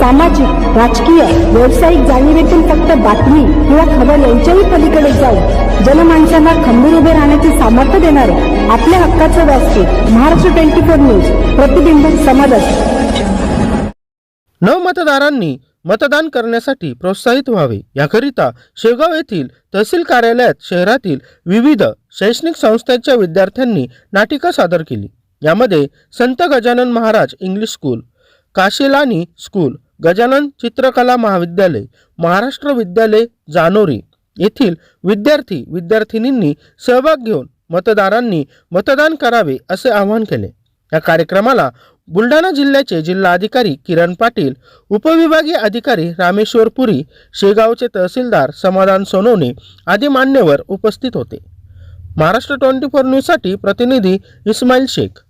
सामाजिक राजकीय व्यावसायिक जाणीवेतून फक्त बातमी किंवा खबर यांच्याही पलीकडे जाऊन जनमानसांना खंबीर उभे राहण्याचे सामर्थ्य देणारे आपल्या हक्काचं व्यासपीठ महाराष्ट्र ट्वेंटी फोर न्यूज प्रतिबिंब समाजाचे नवमतदारांनी मतदान करण्यासाठी प्रोत्साहित व्हावे. याकरिता शेगाव येथील तहसील कार्यालयात शहरातील विविध शैक्षणिक संस्थांच्या विद्यार्थ्यांनी नाटिका सादर केली. यामध्ये संत गजानन महाराज इंग्लिश स्कूल काशेलानी स्कूल गजानन चित्रकला महाविद्यालय महाराष्ट्र विद्यालय जानोरी येथील विद्यार्थी विद्यार्थिनींनी सहभाग घेऊन मतदारांनी मतदान करावे असे आवाहन केले. या कार्यक्रमाला बुलढाणा जिल्ह्याचे जिल्हाधिकारी किरण पाटील उपविभागीय अधिकारी रामेश्वर पुरी शेगावचे तहसीलदार समाधान सोनवणे आदी मान्यवर उपस्थित होते. महाराष्ट्र ट्वेंटी फोर न्यूजसाठी प्रतिनिधी इस्माईल शेख.